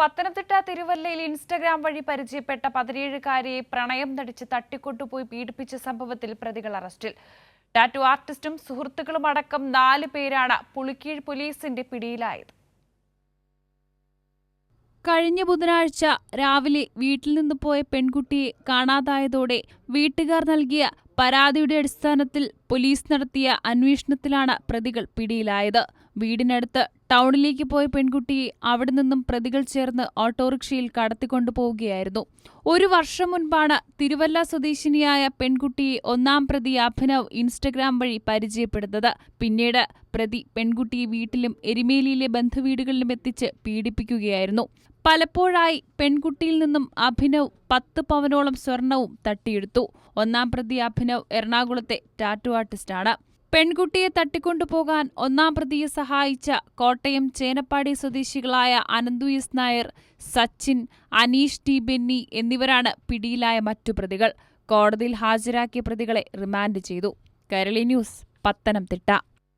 പത്തനംതിട്ട തിരുവല്ലയിൽ ഇൻസ്റ്റഗ്രാം വഴി പരിചയപ്പെട്ട പതിനേഴുകാരിയെ പ്രണയം നടിച്ച് തട്ടിക്കൊണ്ടുപോയി പീഡിപ്പിച്ച സംഭവത്തിൽ പ്രതികൾ അറസ്റ്റിൽ. ടാറ്റു ആർട്ടിസ്റ്റും സുഹൃത്തുക്കളും അടക്കം നാല് പേരാണ് പുളിക്കീഴ് പോലീസിന്റെ പിടിയിലായത്. കഴിഞ്ഞ ബുധനാഴ്ച രാവിലെ വീട്ടിൽ നിന്ന് പോയ പെൺകുട്ടിയെ കാണാതായതോടെ വീട്ടുകാർ നൽകിയ പരാതിയുടെ അടിസ്ഥാനത്തിൽ പോലീസ് നടത്തിയ അന്വേഷണത്തിലാണ് പ്രതികൾ പിടിയിലായത്. വീടിനടുത്ത് ടൗണിലേക്ക് പോയ പെൺകുട്ടിയെ അവിടെ നിന്നും പ്രതികൾ ചേർന്ന് ഓട്ടോറിക്ഷയിൽ കടത്തിക്കൊണ്ടുപോവുകയായിരുന്നു. ഒരു വർഷം മുൻപാണ് തിരുവല്ല സ്വദേശിനിയായ പെൺകുട്ടിയെ ഒന്നാം പ്രതി അഭിനവ് ഇൻസ്റ്റഗ്രാം വഴി പരിചയപ്പെടുന്നത്. പിന്നീട് പ്രതി പെൺകുട്ടിയെ വീട്ടിലും എരുമേലിയിലെ ബന്ധുവീടുകളിലും എത്തിച്ച് പീഡിപ്പിക്കുകയായിരുന്നു. പലപ്പോഴായി പെൺകുട്ടിയിൽ നിന്നും അഭിനവ് പത്ത് പവനോളം സ്വർണവും തട്ടിയെടുത്തു. ഒന്നാം പ്രതി അഭിനവ് എറണാകുളത്തെ ടാറ്റു ആർട്ടിസ്റ്റാണ്. പെൺകുട്ടിയെ തട്ടിക്കൊണ്ടുപോകാൻ ഒന്നാം പ്രതിയെ സഹായിച്ച കോട്ടയം ചേനപ്പാടി സ്വദേശികളായ അനന്തു എസ് നായർ സച്ചിൻ അനീഷ് ടി ബെന്നി എന്നിവരാണ് പിടിയിലായ മറ്റു പ്രതികൾ. കോടതിയിൽ ഹാജരാക്കിയ പ്രതികളെ റിമാൻഡ് ചെയ്തു. കൈരളി ന്യൂസ് പത്തനംതിട്ട.